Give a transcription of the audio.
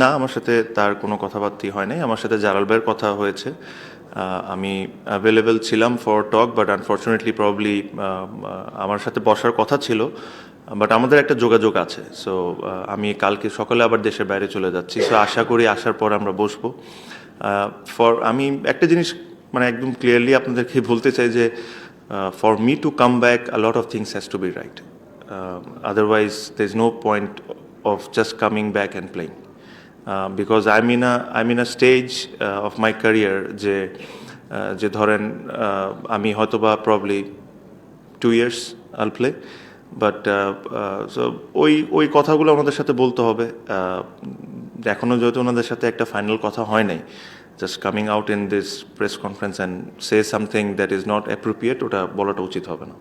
না, আমার সাথে তার কোনো কথাবার্তি হয় নাই। আমার সাথে জালাল ভাইয়ের কথা হয়েছে। আমি অ্যাভেলেবেল ছিলাম for talk but unfortunately probably আমার সাথে বসার কথা ছিল। বাট আমাদের একটা যোগাযোগ আছে। সো আমি কালকে সকালে আবার দেশের বাইরে চলে যাচ্ছি। সো আশা করি আসার পর আমরা বসবো। ফর আমি একটা জিনিস মানে একদম ক্লিয়ারলি আপনাদেরকে বলতে চাই যে for me to come back a lot of things has to be right otherwise there is no point of just coming back and playing. Uh, because I'm in a I'm in a stage uh, of my career যে uh, যে ধরেন uh, আমি হয়তো বা probably two years I'll play but so ওই ওই কথাগুলো ওনাদের সাথে বলতে হবে Uh, এখনও যেহেতু ওনাদের সাথে একটা ফাইনাল কথা হয় নাই just coming out in this press conference and say something that is not appropriate ওটা বলাটা উচিত হবে না